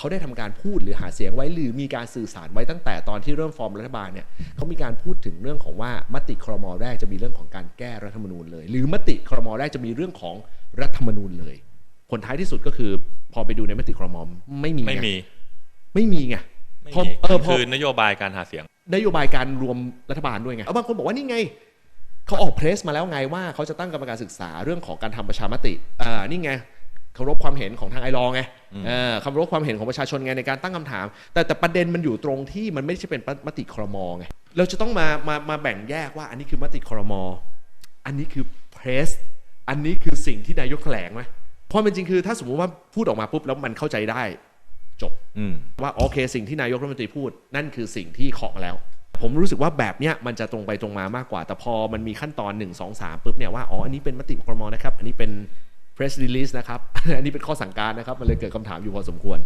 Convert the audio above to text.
เขาได้ทำการพูดหรือหาเสียงไว้หรือมีการสื่อสารไว้ตั้งแต่ตอนที่เริ่มฟอร์มรัฐบาลเนี่ยเขามีการพูดถึงเรื่องของว่ามติครมแรกจะมีเรื่องของการแก้รัฐธรรมนูญเลย หรือมติครมแรกจะมีเรื่องของรัฐธรรมนูญเลย ผลท้ายที่สุดก็คือ พอไปดูในมติครมไม่มีไม่งมีไม่มีไงไม่พอมีเออพอคือนโยบายการหาเสียง นโยบายการรวมรัฐบาลด้วยไงเอาบางคนบอกว่านี่ไงเขาออกเพรสมาแล้วไงว่าเขาจะตั้งกรรมการศึกษาเรื่องของการทำประชามติอ่านี่ไง เคารพความเห็นของทางไอรอว์ไงเออเคารพความเห็นของประชาชนไงในการตั้งคำถาม แต่แต่ประเด็นมันอยู่ตรงที่มันไม่ใช่เป็นมติครมไงเราจะต้องมามามาแบ่งแยกว่าอันนี้คือมติครมอันนี้คือเพรสอันนี้คือสิ่งที่นายกแถลงไหมเพราะมันจริงคือถ้าสมมุติว่าพูดออกมาปุ๊บแล้วมันเข้าใจได้จบอืมว่าโอเค สิ่งที่นายกรัฐมนตรีพูด นั่นคือสิ่งที่เคาะมาแล้ว ผมรู้สึกว่าแบบเนี้ยมันจะตรงไปตรงมามากกว่า แต่พอมันมีขั้นตอน 1 2 3ปุ๊บเนี่ยว่าอ๋ออันนี้เป็นมติครมนะครับ อันนี้เป็น press release นะครับ อันนี้เป็นข้อสั่งการนะครับ มันเลยเกิดคำถามอยู่พอสมควร